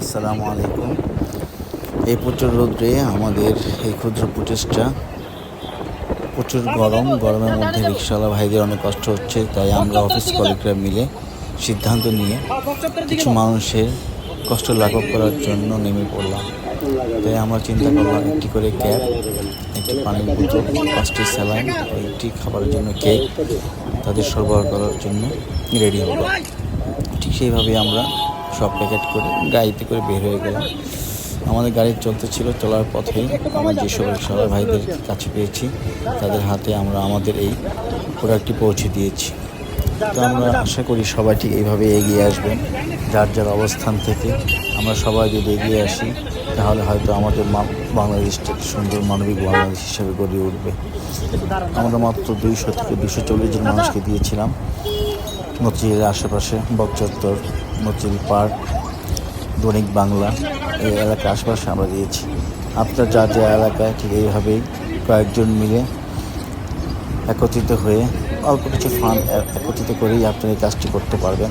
আসসালামু আলাইকুম। এই প্রচুর রোদ্রে আমাদের এই ক্ষুদ্র প্রচেষ্টা, প্রচুর গরম, গরমের মধ্যে রিক্সাওয়ালা ভাইদের অনেক কষ্ট হচ্ছে, তাই আমরা অফিস কলিগরা মিলে সিদ্ধান্ত নিয়ে কিছু মানুষের কষ্ট লাঘব করার জন্য নেমে পড়লাম। তাই আমরা চিন্তা করলাম, একটি করে ক্যাব একটি পানির বোতল, পাঁচটি স্যালাইন, একটি খাবারের জন্য কেক তাদের সরবরাহ করার জন্য রেডি হলো ঠিক সেইভাবে আমরা সব প্যাকেট করে গাড়িতে করে বের হয়ে গেলাম। আমাদের গাড়ি চলতে ছিল, চলার পথেই আমরা যেসব সবাই ভাইদের কাছে পেয়েছি, তাদের হাতে আমরা, আমাদের এই প্রোডাক্টটি পৌঁছে দিয়েছি। তো আমরা আশা করি সবাই ঠিক এইভাবে এগিয়ে আসবেন, যার যার অবস্থান থেকে আমরা সবাই যদি এগিয়ে আসি, তাহলে হয়তো আমাদের বাংলাদেশটা সুন্দর মানবিক বাংলাদেশ হিসেবে গড়ে উঠবে। আমরা মাত্র দুইশো থেকে দুশো চল্লিশ জন মানুষকে দিয়েছিলাম মতিঝিলের আশেপাশে বকচত্বর মতিঝিল পার্ক, দৈনিক বাংলা, এই এলাকার আশপাশে আমরা দিয়েছি আপনার যা যা এলাকায় ঠিক এইভাবেই কয়েকজন মিলে একত্রিত হয়ে অল্প কিছু ফান্ড একত্রিত করেই আপনি এই কাজটি করতে পারবেন।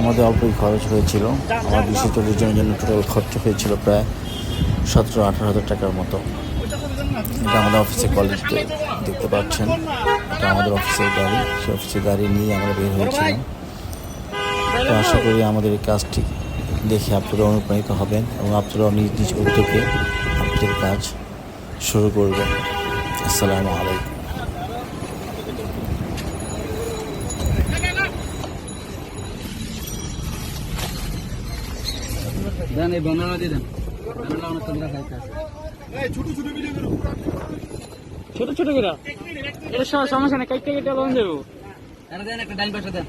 আমাদের অল্পই খরচ হয়েছিল। আমার দুশো চল্লিশ জনের জন্য টোটাল খরচ হয়েছিল প্রায় সতেরো, আঠারো হাজার টাকার মতো। এটা আমাদের অফিসের কলেজ দেখতে পাচ্ছেন। এটা আমাদের অফিসের গাড়ি। সেই অফিসের গাড়ি নিয়ে আমরা বের হয়েছিলাম। তো আশা করি আমাদের এই কাজটি দেখে আপনারা অনুপ্রাণিত হবেন এবং আপনারাও নিজ নিজ উদ্যোগে আপনাদের কাজ শুরু করবেন। আসসালামু আলাইকুম। দেন এই বর্ণনা দিয়ে দেন। আমরা অনেক কবিতা খাইতে আছে ছোট ছোট করে। এটা সমস্যা নেই কেটে কেটে লন যাব দেন একটা ডাইন পাশে দেন।